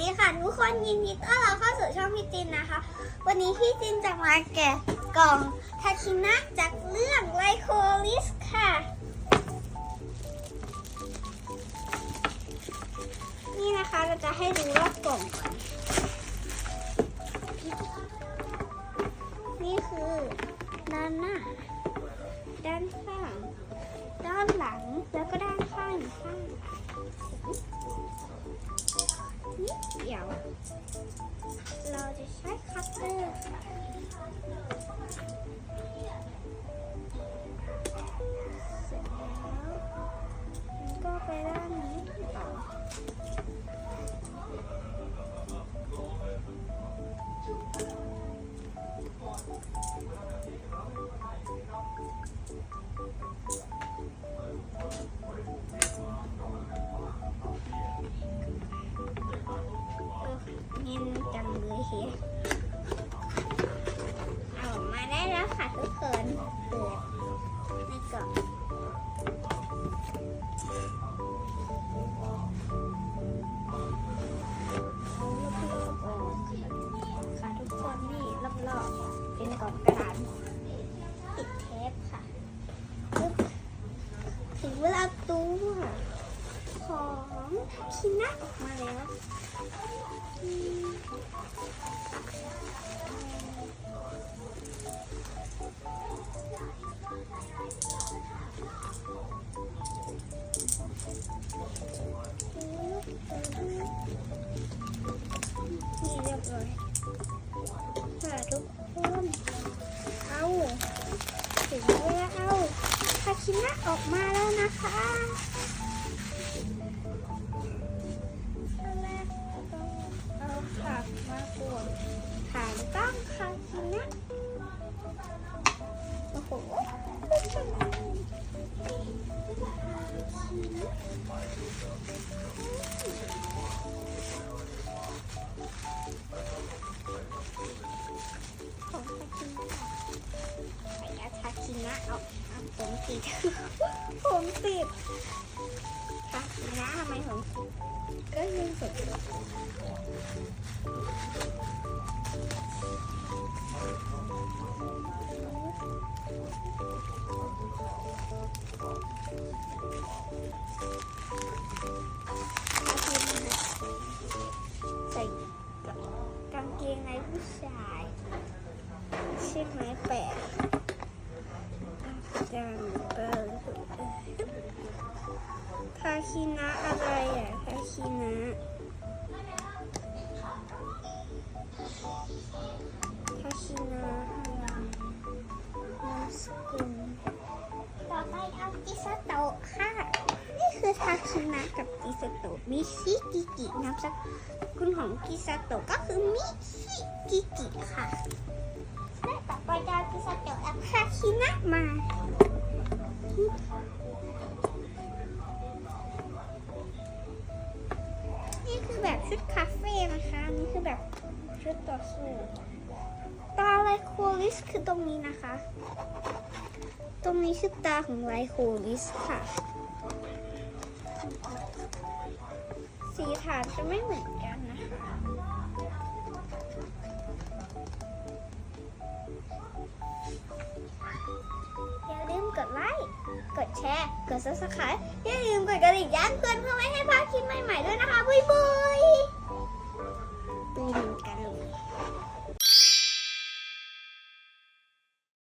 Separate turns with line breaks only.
ดีค่ะทุกคนยินดีต้อนรับเข้าสู่ช่องพี่จินนะคะ วันนี้พี่จินจะมาแกะกล่องทาคินะจากเรื่องไลโคลิสค่ะ นี่นะคะเราจะให้ดูรอบกล่องนี่คือด้านหน้า ด้านข้าง ด้านหลังแล้วก็ด้านข้างข้าง เราจะใช้คัตเตอร์ เลยเอาออกมาได้แล้วค่ะทุกคนเปิดในกล่องเอารอบๆออกค่ะทุกคนนี่รอบๆเป็นกล่องกระดาษติดเทปค่ะถึงเวลาตัวของคินะออกมาแล้ว นี่เรียบร้อยค่ะทุกคนเอาถึงเวลาเอาคาชินะออกมาแล้วนะคะ ผักมากวนฐานตั้งคาชินะโอ้โหของคาชินะใส่ยาคาชินะเอาผมติดผมติดคาชินะทำไมผมติด ก็ยังสดใส่กางเก คาคินะอะไรอะคาคินะคาคินะอะไรนามสกุลต่อไปเอากิสโตะค่ะ นี่คือทาคินะกับกิสโตะมิชิกิกินามสกุลของกิสโตะก็คือมิชิกิกิค่ะและต่อไปจะเอากิสโตะและคาคินะมา คือแบบชุดคาเฟ่นะคะนี่คือแบบชุดต่อสู้ตาไลโคลิสคือตรงนี้นะคะ ตรงนี้คือตาของไลโคลิสค่ะ สีฐานจะไม่เหมือนกันนะคะอย่าลืมกดไลค์ กดแชร์ กด subscribe อย่าลืมกดกระดิ่งแจ้งเพื่อนๆ